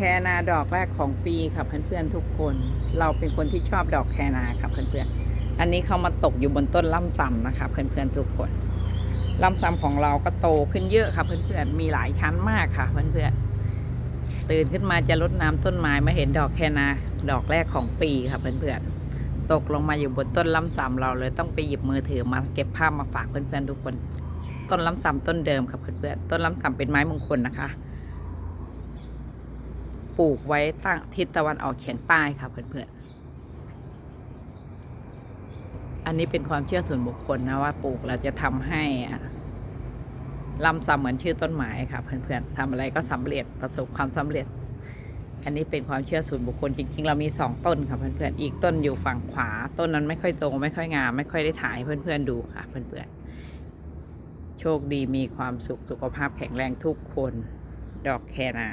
แคนาดอกแรกของปีค่ะเพื่อนๆทุกคน เราเป็นคนที่ชอบดอกแคนาค่ะเพื่อนๆอันนี้เขามาตกอยู่บนต้นล่ำซำนะคะเพื่อนๆทุกคนล่ำซำของเราก็โตขึ้นเยอะค่ะเพื่อนๆมีหลายชั้นมากค่ะเพื่อนๆตื่นขึ้นมาจะรดน้ำต้นไม้มาเห็นดอกแคนาดอกแรกของปีค่ะเพื่อนๆตกลงมาอยู่บนต้นล่ำซำเราเลยต้องไปหยิบมือถือมาเก็บภาพมาฝากเพื่อนๆทุกคน ต้นล้ำซำต้นเดิมค่ะเพื่อนๆต้นล้ำซำเป็นไม้มงคลนะคะ ปลูกไว้ตั้งทิศตะวันออกเฉียงใต้ค่ะเพื่อนๆ อันนี้เป็นความเชื่อส่วนบุคคลนะว่าปลูกเราจะทำให้อะลำซ้ำเหมือนชื่อต้นไม้ค่ะ เพื่อนๆทำอะไรก็สำเร็จประสบความสำเร็จ อันนี้เป็นความเชื่อส่วนบุคคลจริง ๆ เรามีสองต้นค่ะเพื่อนๆ อีกต้นอยู่ฝั่งขวา ต้นนั้นไม่ค่อยโตไม่ค่อยงาม ไม่ค่อยได้ถ่ายเพื่อนๆดูค่ะ เพื่อนๆ โชคดีมีความสุขสุขภาพแข็งแรงทุกคน ดอกแคนา